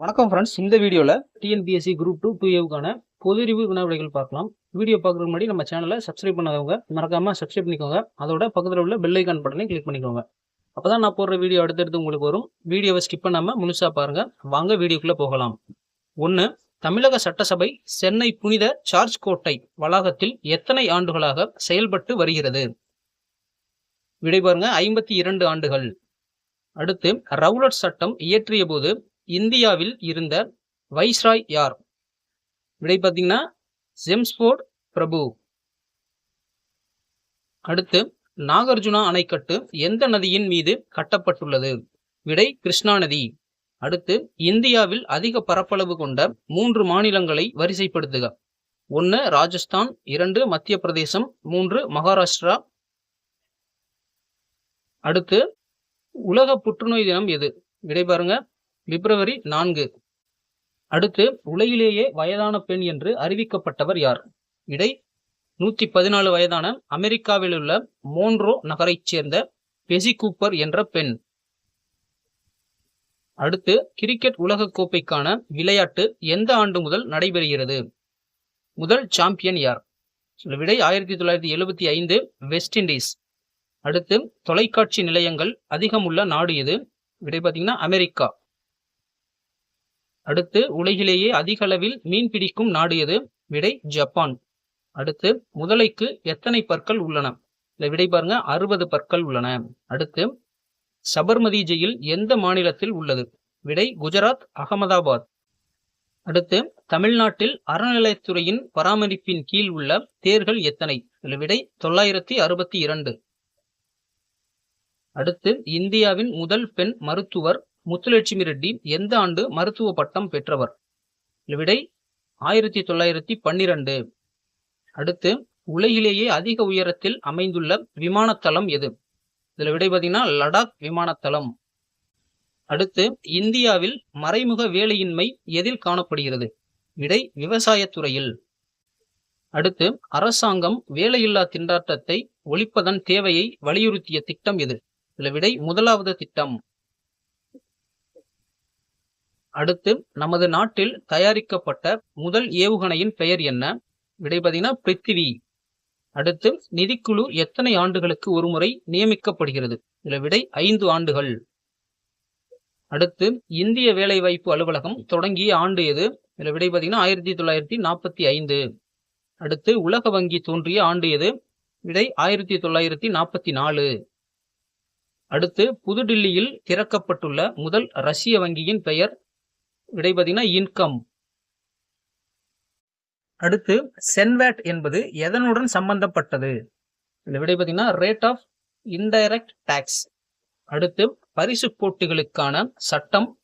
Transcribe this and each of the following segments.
வணக்கம் ஃப்ரெண்ட்ஸ் இந்த வீடியோவில் டிஎன்பிஎஸ்சி குரூப் டூ டூ ஏவுக்கான பொதுறிவு வினாவிடைகள் பார்க்கலாம். வீடியோ பார்க்குறதுக்கு முன்னாடி நம்ம சேனலை சப்ஸ்கிரைப் பண்ணாதவங்க மறக்காம சப்ஸ்கிரைப் பண்ணிக்கோங்க. அதோட பக்கத்தில் உள்ள பெல் ஐக்கான் பட்டனை கிளிக் பண்ணிக்கோங்க. அப்பதான் நான் போடுற வீடியோ அடுத்தடுத்து உங்களுக்கு வரும். வீடியோவை ஸ்கிப் பண்ணாமல் முழுசாக பாருங்கள் வாங்க வீடியோக்குள்ளே போகலாம். ஒன்று தமிழக சட்டசபை சென்னை புனித சார்ஜ் கோட்டை வளாகத்தில் எத்தனை ஆண்டுகளாக செயல்பட்டு வருகிறது? விடை பாருங்க ஐம்பத்தி இரண்டு ஆண்டுகள். அடுத்து ரவுலட் சட்டம் இயற்றிய போது இந்தியாவில் இருந்த வைஸ்ராய் யார்? விடை பார்த்தீங்கன்னா ஜெம்ஸ்போர்ட் பிரபு. அடுத்து நாகார்ஜுனா அணைக்கட்டு எந்த நதியின் மீது கட்டப்பட்டுள்ளது? விடை கிருஷ்ணா நதி. அடுத்து இந்தியாவில் அதிக பரப்பளவு கொண்ட மூன்று மாநிலங்களை வரிசைப்படுத்துக. ஒன்று ராஜஸ்தான். இரண்டு மத்திய பிரதேசம் மூன்று மகாராஷ்டிரா. அடுத்து உலக புற்றுநோய் தினம் எது? விடை பாருங்க. பிப்ரவரி நான்கு. அடுத்து உலகிலேயே வயதான பெண் என்று அறிவிக்கப்பட்டவர் யார்? இடை நூத்தி பதினாலு வயதான அமெரிக்காவில் உள்ள மோன்ரோ நகரைச் சேர்ந்த பெசி கூப்பர் என்ற பெண். அடுத்து கிரிக்கெட் உலகக் கோப்பைக்கான விளையாட்டு எந்த ஆண்டு முதல் நடைபெறுகிறது? முதல் சாம்பியன் யார்? விடை ஆயிரத்தி தொள்ளாயிரத்தி எழுபத்தி ஐந்து வெஸ்ட் இண்டீஸ். அடுத்து தொலைக்காட்சி நிலையங்கள் அதிகம் உள்ள நாடு எது? விடை பார்த்தீங்கன்னா அமெரிக்கா. அடுத்து உலகிலேயே அதிக அளவில் மீன் பிடிக்கும் நாடு எது? விடை ஜப்பான். அடுத்து முதலைக்கு எத்தனை பற்கள் உள்ளன? இந்த விடை பாருங்க அறுபது பற்கள் உள்ளன. அடுத்து சபர்மதி ஜெயில் எந்த மாநிலத்தில் உள்ளது? விடை குஜராத் அகமதாபாத். அடுத்து தமிழ்நாட்டில் அறநிலையத்துறையின் பராமரிப்பின் கீழ் உள்ள தேர்கள் எத்தனை? விடை தொள்ளாயிரத்தி அறுபத்தி இரண்டு. அடுத்து இந்தியாவின் முதல் பெண் மருத்துவர் முத்துலட்சுமி ரெட்டி எந்த ஆண்டு மருத்துவ பட்டம் பெற்றவர்? விடை ஆயிரத்தி தொள்ளாயிரத்தி பன்னிரண்டு. அடுத்து உலகிலேயே அதிக உயரத்தில் அமைந்துள்ள விமானத்தளம் எது? இதில் விடை பார்த்தீங்கன்னா லடாக் விமானத்தளம். அடுத்து இந்தியாவில் மறைமுக வேலையின்மை எதில் காணப்படுகிறது? விடை விவசாயத்துறையில் அடுத்து அரசாங்கம் வேலையில்லா திண்டாட்டத்தை ஒழிப்பதன் தேவையை வலியுறுத்திய திட்டம் எது? இதில் விடை முதலாவது திட்டம். அடுத்து நமது நாட்டில் தயாரிக்கப்பட்ட முதல் ஏவுகணையின் பெயர் என்ன? விடை பார்த்தீங்கன்னா பிருத்திவி. அடுத்து நிதிக்குழு எத்தனை ஆண்டுகளுக்கு ஒருமுறை நியமிக்கப்படுகிறது? இதுல விடை ஐந்து ஆண்டுகள். அடுத்து இந்திய வேலைவாய்ப்பு அலுவலகம் தொடங்கிய ஆண்டு எது? இதுல விடை பார்த்தீங்கன்னா ஆயிரத்தி தொள்ளாயிரத்தி நாற்பத்தி ஐந்து. அடுத்து உலக வங்கி தோன்றிய ஆண்டு எது? விடை ஆயிரத்தி தொள்ளாயிரத்தி நாற்பத்தி நாலு. அடுத்து புதுடில்லியில் திறக்கப்பட்டுள்ள முதல் ரஷ்ய வங்கியின் பெயர் விடை பார்த்தீங்கன்னா இன்கம் அடுத்து சென்வேட் என்பது எதனுடன் சம்பந்தப்பட்டது? இந்த விடை பார்த்தீங்கன்னா ரேட் ஆஃப் இன்டைரக்ட் டேக்ஸ் அடுத்து பரிசு போட்டிகளுக்கான சட்டம்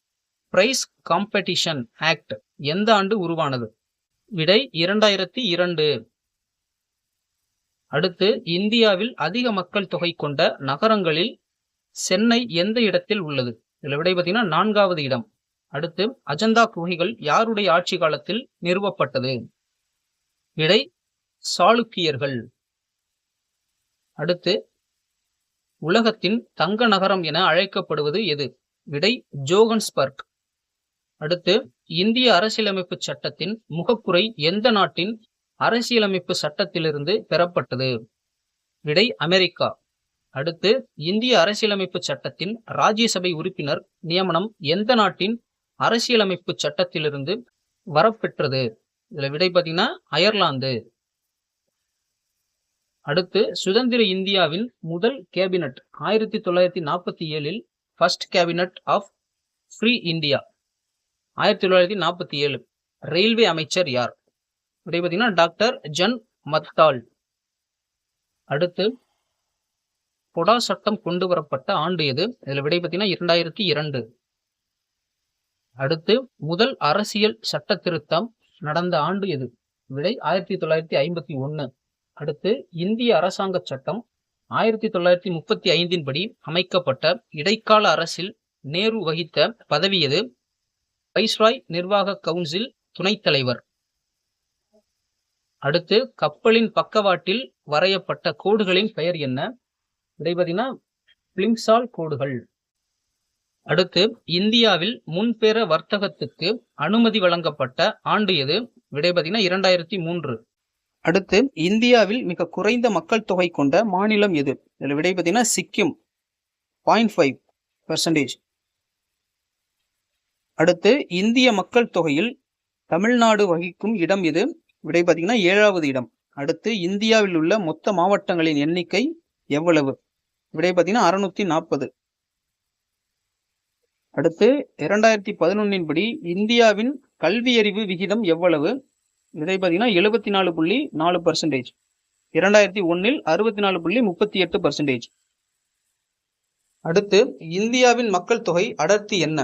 பிரைஸ் காம்படிஷன் ஆக்ட் எந்த ஆண்டு உருவானது? விடை இரண்டாயிரத்தி இரண்டு. அடுத்து இந்தியாவில் அதிக மக்கள் தொகை கொண்ட நகரங்களில் சென்னை எந்த இடத்தில் உள்ளது? இதில் விடை பார்த்தீங்கன்னா நான்காவது இடம். அடுத்து அஜந்தா குகைகள் யாருடைய ஆட்சி காலத்தில் நிறுவப்பட்டது? விடை சாளுக்கியர்கள். அடுத்து உலகத்தின் தங்க நகரம் என அழைக்கப்படுவது எது? விடை ஜோகன்ஸ்பர்க். அடுத்து இந்திய அரசியலமைப்பு சட்டத்தின் முகப்புரை எந்த நாட்டின் அரசியலமைப்பு சட்டத்திலிருந்து பெறப்பட்டது? விடை அமெரிக்கா. அடுத்து இந்திய அரசியலமைப்பு சட்டத்தின் ராஜ்யசபை உறுப்பினர் நியமனம் எந்த நாட்டின் அரசியலமைப்பு சட்டத்திலிருந்து வரப்பெற்றது. இதில் விடை பார்த்தீங்கன்னா அயர்லாந்து. அடுத்து சுதந்திர இந்தியாவின் முதல் கேபினட் ஆயிரத்தி தொள்ளாயிரத்தி நாற்பத்தி ஏழில் first cabinet of free India ஆயிரத்தி தொள்ளாயிரத்தி நாற்பத்தி ஏழு. ரயில்வே அமைச்சர் யார்? விடை பார்த்தீங்கன்னா டாக்டர் ஜன் மத்தால் அடுத்து பொடா சட்டம் கொண்டு வரப்பட்ட ஆண்டு எது? இதில் விடை பார்த்தீங்கன்னா இரண்டாயிரத்தி இரண்டு. அடுத்து முதல் அரசியல் சட்ட திருத்தம் நடந்த ஆண்டு எது? விடை ஆயிரத்தி தொள்ளாயிரத்தி ஐம்பத்தி ஒன்று அடுத்து இந்திய அரசாங்க சட்டம் ஆயிரத்தி தொள்ளாயிரத்தி முப்பத்தி ஐந்தின் படி அமைக்கப்பட்ட இடைக்கால அரசில் நேரு வகித்த பதவி எது? வைஸ்ராய் நிர்வாக கவுன்சில் துணைத் தலைவர். அடுத்து கப்பலின் பக்கவாட்டில் வரையப்பட்ட கோடுகளின் பெயர் என்ன? விடை பார்த்தீங்கன்னா பிளிம்சால் கோடுகள். அடுத்து இந்தியாவில் முன்பெற வர்த்தகத்துக்கு அனுமதி வழங்கப்பட்ட ஆண்டு எது? விடை பார்த்தீங்கன்னா இரண்டாயிரத்தி மூன்று. அடுத்து இந்தியாவில் மிக குறைந்த மக்கள் தொகை கொண்ட மாநிலம் எது? இதில் விடை பார்த்தீங்கன்னா சிக்கிம். பாயிண்ட் ஃபைவ் பர்சன்டேஜ் அடுத்து இந்திய மக்கள் தொகையில் தமிழ்நாடு வகிக்கும் இடம் எது? விடை பார்த்தீங்கன்னா ஏழாவது இடம். அடுத்து இந்தியாவில் உள்ள மொத்த மாவட்டங்களின் எண்ணிக்கை எவ்வளவு? விடை பார்த்தீங்கன்னா அறுநூத்தி நாற்பது. அடுத்து இரண்டாயிரத்தி பதினொன்னின் படி இந்தியாவின் கல்வியறிவு விகிதம் எவ்வளவு? இதை பார்த்தீங்கன்னா எழுபத்தி நாலு புள்ளி நாலு பர்சன்டேஜ் இரண்டாயிரத்தி ஒன்னில் அறுபத்தி நாலு புள்ளி முப்பத்தி எட்டு பர்சன்டேஜ் அடுத்து இந்தியாவின் மக்கள் தொகை அடர்த்தி என்ன?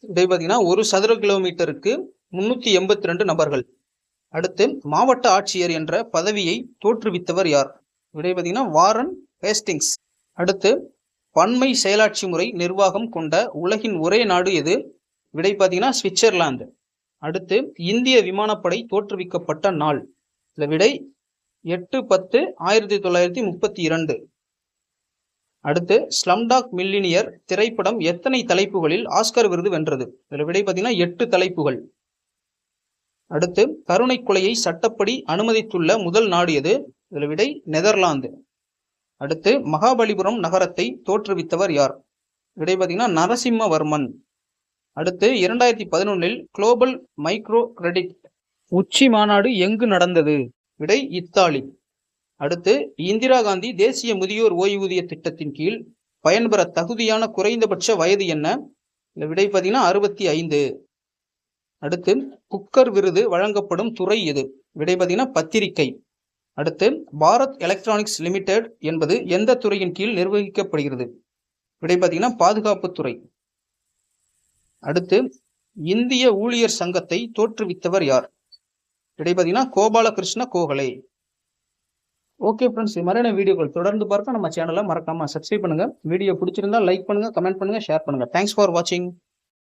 இதை பார்த்தீங்கன்னா ஒரு சதுர கிலோமீட்டருக்கு முன்னூத்தி எண்பத்தி ரெண்டு நபர்கள். அடுத்து மாவட்ட ஆட்சியர் என்ற பதவியை தோற்றுவித்தவர் யார்? விடை பார்த்தீங்கன்னா வாரன் ஹேஸ்டிங்ஸ். அடுத்து பன்மை செயலாட்சி முறை நிர்வாகம் கொண்ட உலகின் ஒரே நாடு எது? விடை பார்த்தீங்கன்னா சுவிட்சர்லாந்து. அடுத்து இந்திய விமானப்படை தோற்றுவிக்கப்பட்ட நாள். இதில் விடை எட்டு பத்து ஆயிரத்தி தொள்ளாயிரத்தி முப்பத்தி இரண்டு. அடுத்து ஸ்லம்டாக் மில்லினியர் திரைப்படம் எத்தனை தலைப்புகளில் ஆஸ்கர் விருது வென்றது? இதில் விடை பார்த்தீங்கன்னா எட்டு தலைப்புகள். அடுத்து கருணை கொலையை சட்டப்படி அனுமதித்துள்ள முதல் நாடு எது? இதில் விடை நெதர்லாந்து. அடுத்து மகாபலிபுரம் நகரத்தை தோற்றுவித்தவர் யார்? விடை பார்த்தீங்கன்னா நரசிம்மவர்மன். அடுத்து இரண்டாயிரத்தி பதினொன்னில் குளோபல் மைக்ரோ கிரெடிட் உச்சி மாநாடு எங்கு நடந்தது? விடை இத்தாலி. அடுத்து இந்திரா காந்தி தேசிய முதியோர் ஓய்வூதிய திட்டத்தின் கீழ் பயன்பெற தகுதியான குறைந்தபட்ச வயது என்ன? இந்த விடை பார்த்தீங்கன்னா அறுபத்தி ஐந்து. அடுத்து புக்கர் விருது வழங்கப்படும் துறை எது? விடை பார்த்தீங்கன்னா பத்திரிகை. அடுத்து பாரத் எலக்ட்ரானிக்ஸ் லிமிடெட் என்பது எந்த துறையின் கீழ் நிர்வகிக்கப்படுகிறது? விடை பார்த்தீங்கன்னா பாதுகாப்புத்துறை அடுத்து இந்திய ஊழியர் சங்கத்தை தோற்றுவித்தவர் யார்? விடை பார்த்தீங்கன்னா கோபாலகிருஷ்ண கோகலே. ஓகே ஃப்ரெண்ட்ஸ் இது மாதிரியான வீடியோக்கள் தொடர்ந்து பார்க்க நம்ம சேனலை மறக்காமல் சப்ஸ்கிரைப் பண்ணுங்கள் வீடியோ பிடிச்சிருந்தா லைக் பண்ணுங்கள் கமெண்ட் பண்ணுங்க ஷேர் பண்ணுங்க. தேங்க்ஸ் ஃபார் வாட்சிங்